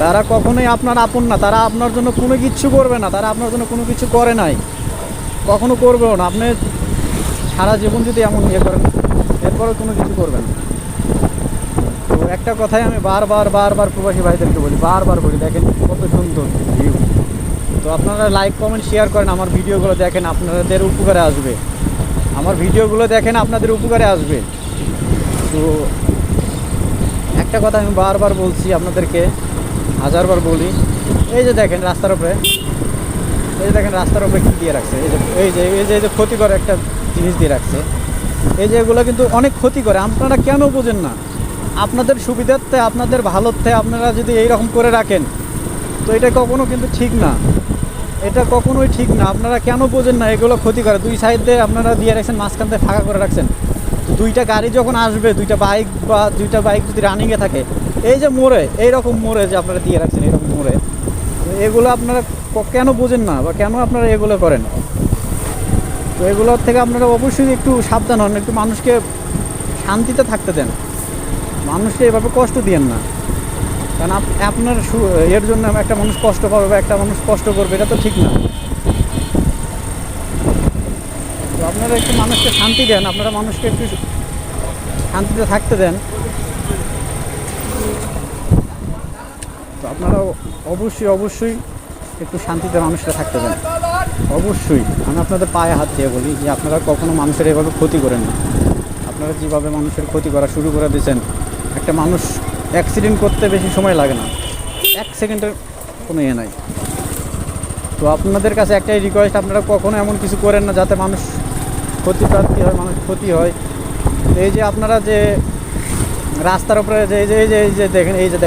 তারা কখনোই আপনার আপন না, তারা আপনার জন্য কোনো কিচ্ছু করবে না, তারা আপনার জন্য কোনো কিছু করে নাই। কখনো করবেও না, আপনি সারা জীবন যদি এমন ইয়ে করেন এরপরে কোনো কিছু করবেন তো একটা কথাই আমি বারবার বারবার প্রবাসী ভাইদেরকে বলি, বারবার বলি, দেখেন কত সুন্দর ভিউ তো আপনারা লাইক কমেন্ট শেয়ার করেন, আমার ভিডিওগুলো দেখেন, আপনাদের উপকারে আসবে। আমার ভিডিওগুলো দেখেন, আপনাদের উপকারে আসবে। তো একটা কথা আমি বারবার বলছি আপনাদেরকে হাজারবার বলি। এই যে দেখেন রাস্তার উপরে। এই যে দেখেন রাস্তার উপরে কী দিয়ে রাখছে। এই যে এই যে এই যে এই যে ক্ষতিকর একটা জিনিস দিয়ে রাখছে। এই যে এগুলো কিন্তু অনেক ক্ষতি করে আপনারা কেন বোঝেন না? আপনাদের সুবিধার্থে, আপনাদের ভালোতে আপনারা যদি এই রকম করে রাখেন, তো এটা কখনো কিন্তু ঠিক না। এটা কখনোই ঠিক না। আপনারা কেন বোঝেন না? এগুলো ক্ষতি করে দুই সাইড দিয়ে আপনারা দিয়ে রাখছেন, মাঝখান দিয়ে ফাঁকা করে রাখছেন। দুইটা গাড়ি যখন আসবে, দুইটা বাইক বা দুইটা বাইক যদি রানিংয়ে থাকে এই যে মোড়ে, এইরকম মোড়ে যে আপনারা দিয়ে রাখছেন এরকম মোড়ে এগুলো আপনারা কেন বোঝেন না বা কেন আপনারা এগুলো করেন? তো এগুলোর থেকে আপনারা অবশ্যই একটু সাবধান হন, একটু মানুষকে শান্তিতে থাকতে দেন। মানুষকে এভাবে কষ্ট দিয়েন না। কারণ আপ- আপনার এর জন্য একটা মানুষ কষ্ট পাবে বা একটা মানুষ কষ্ট করবে, এটা তো ঠিক না। তো আপনারা একটু মানুষকে শান্তি দেন, আপনারা মানুষকে একটু শান্তিতে থাকতে দেন। তো আপনারা অবশ্যই অবশ্যই একটু শান্তিতে মানুষকে থাকতে পারেন। অবশ্যই, আমি আপনাদের পায়ে হাত দিয়ে বলি যে আপনারা কখনো মানুষের এভাবে ক্ষতি করেন না। আপনারা যেভাবে মানুষের ক্ষতি করা শুরু করে দিয়েছেন, একটা মানুষ অ্যাক্সিডেন্ট করতে বেশি সময় লাগে না। এক সেকেন্ডের কোনো ইয়ে নাই। তো আপনাদের কাছে একটাই রিকোয়েস্ট আপনারা কখনো এমন কিছু করেন না যাতে মানুষ ক্ষতিপ্রাপ্তি হয়, মানুষ ক্ষতি হয়। এই যে আপনারা যে রাস্তার উপরে যে, এই যে এই যে দেখেন, এই যে দেখেন।